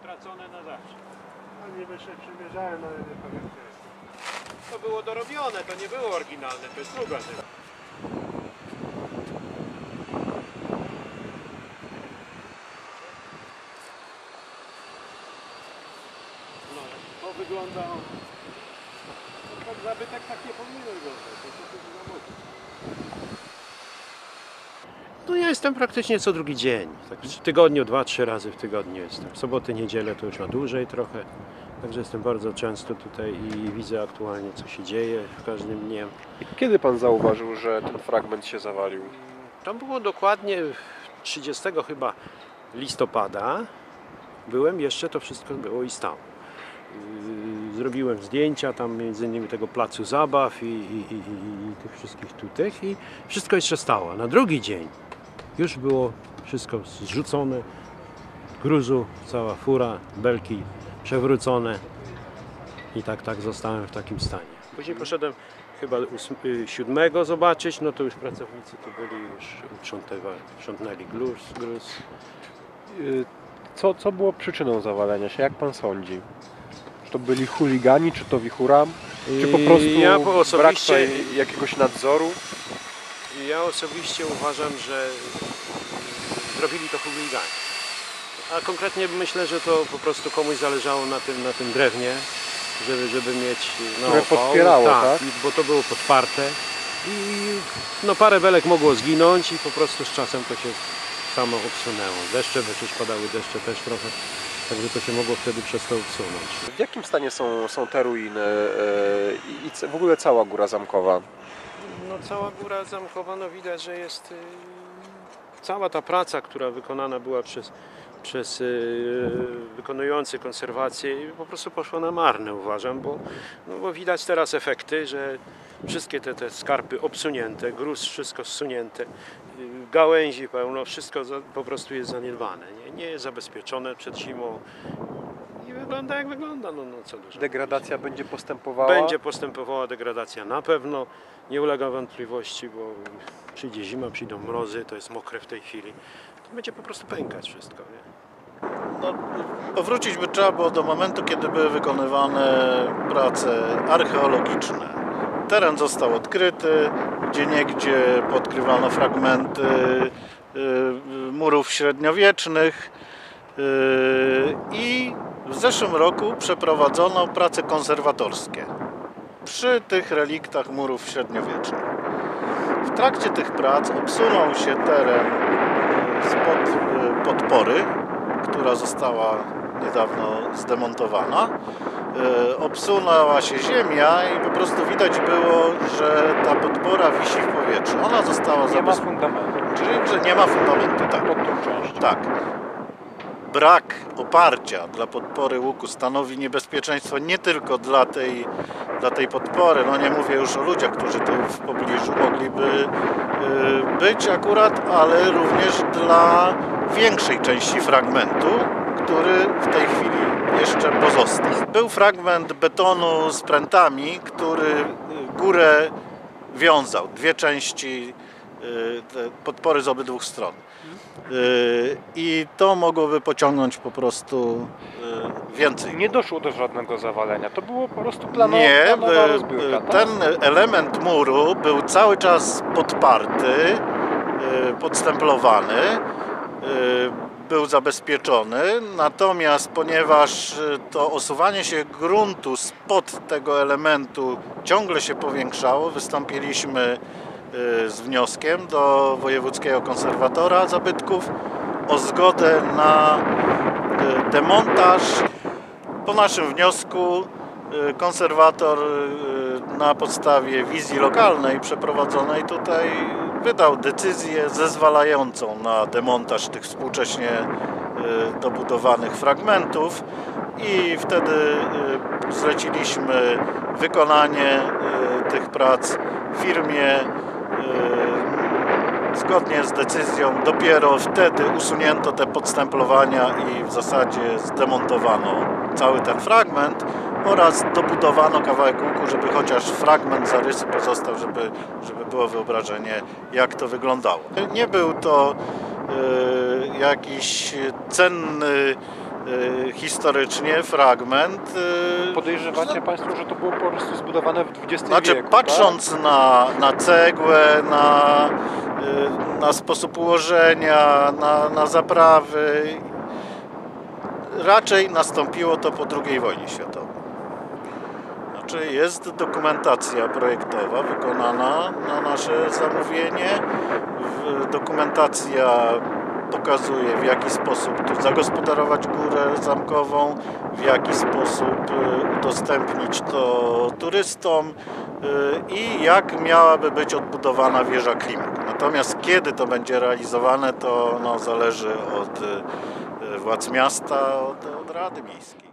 stracone na zawsze. No niby się przymierzałem, ale nie pamiętam. To było dorobione, to nie było oryginalne, to jest druga rzecz. No, to wygląda... No, tak zabytek tak nie powinien wyglądać, to jest tylko zamocy. No ja jestem praktycznie co drugi dzień. Tak w tygodniu, dwa, trzy razy w tygodniu jestem. W soboty, niedzielę to już na dłużej trochę. Także jestem bardzo często tutaj i widzę aktualnie co się dzieje w każdym dniem. Kiedy pan zauważył, że ten fragment się zawalił? Tam było dokładnie 30 chyba listopada. Byłem, jeszcze to wszystko było i stało. Yy, Zrobiłem zdjęcia tam między innymi tego placu zabaw i, i, i, i, i tych wszystkich tutaj i wszystko jeszcze stało. Na drugi dzień już było wszystko zrzucone, gruzu, cała fura, belki przewrócone i tak, tak zostałem w takim stanie. Później poszedłem chyba y, siódmego zobaczyć, no to już pracownicy tu byli, już sprzątnęli gruz, gruz. Y, Co, co było przyczyną zawalenia się? Jak pan sądzi? Czy to byli chuligani, czy to wichura? Czy po I prostu ja brak jakiegoś nadzoru? Ja osobiście uważam, że zrobili to chuligani. A konkretnie myślę, że to po prostu komuś zależało na tym, na tym drewnie, żeby, żeby mieć na Które opał. podpierało, tak? i- bo to było podparte. I no parę belek mogło zginąć i po prostu z czasem to się samo obsunęło. Deszcze, bo też padały deszcze też trochę, także to się mogło wtedy przez to obsunąć. W jakim stanie są, są te ruiny y, i, w ogóle cała Góra Zamkowa? Cała góra zamkowa, no widać, że jest y, cała ta praca, która wykonana była przez, przez y, wykonujący konserwację po prostu poszła na marne uważam, bo, no bo widać teraz efekty, że wszystkie te, te skarpy obsunięte, gruz wszystko zsunięte, y, gałęzi pełno, wszystko za, po prostu jest zaniedbane, nie, nie jest zabezpieczone przed zimą i wygląda jak wygląda, no, no co dużo. Degradacja będzie postępowała? Będzie postępowała degradacja na pewno, nie ulega wątpliwości, bo przyjdzie zima, przyjdą mrozy, to jest mokre w tej chwili. To będzie po prostu pękać wszystko. Nie? No, powrócić by trzeba było do momentu, kiedy były wykonywane prace archeologiczne. Teren został odkryty, gdzie niegdzie podkrywano fragmenty y, murów średniowiecznych y, i w zeszłym roku przeprowadzono prace konserwatorskie przy tych reliktach murów średniowiecznych. W trakcie tych prac obsunął się teren y, spod y, podpory, która została niedawno zdemontowana. E, Obsunęła się ziemia i po prostu widać było, że ta podpora wisi w powietrzu. Ona została Nie ma zabezpieczona. fundamentu Czyli, że nie ma fundamentu, tak. pod tą. Tak. Brak oparcia dla podpory łuku stanowi niebezpieczeństwo nie tylko dla tej, dla tej podpory, no nie mówię już o ludziach, którzy tu w pobliżu mogliby y, być akurat, ale również dla większej części fragmentu, który w tej chwili jeszcze pozostał. Był fragment betonu z prętami, który y, górę wiązał, dwie części podpory z obydwu stron. Y, I to mogłoby pociągnąć po prostu y, więcej. Nie doszło do żadnego zawalenia. To było po prostu plano, Nie, y, rozbiórka. y, tak? ten element muru był cały czas podparty, y, podstemplowany, y, był zabezpieczony, natomiast ponieważ y, to osuwanie się gruntu spod tego elementu ciągle się powiększało, wystąpiliśmy y, z wnioskiem do Wojewódzkiego Konserwatora Zabytków o zgodę na y, demontaż. Po naszym wniosku y, konserwator y, na podstawie wizji lokalnej przeprowadzonej tutaj wydał decyzję zezwalającą na demontaż tych współcześnie y, dobudowanych fragmentów i wtedy y, zleciliśmy wykonanie y, tych prac firmie y, Zgodnie z decyzją dopiero wtedy usunięto te podstemplowania i w zasadzie zdemontowano cały ten fragment oraz dobudowano kawałek łuku, żeby chociaż fragment zarysu pozostał, żeby, żeby było wyobrażenie jak to wyglądało. Nie był to e, jakiś cenny historycznie fragment. y, Podejrzewacie Państwo, że to było po prostu zbudowane w XX Znaczy, wieku, patrząc na, na cegłę, na, y, na sposób ułożenia, na, na zaprawy, raczej nastąpiło to po II wojnie światowej. Znaczy, jest dokumentacja projektowa wykonana na nasze zamówienie. Dokumentacja pokazuje, w jaki sposób tu zagospodarować górę zamkową, w jaki sposób y, udostępnić to turystom y, i jak miałaby być odbudowana wieża Klimek. Natomiast kiedy to będzie realizowane, to no, zależy od y, władz miasta, od, od Rady Miejskiej.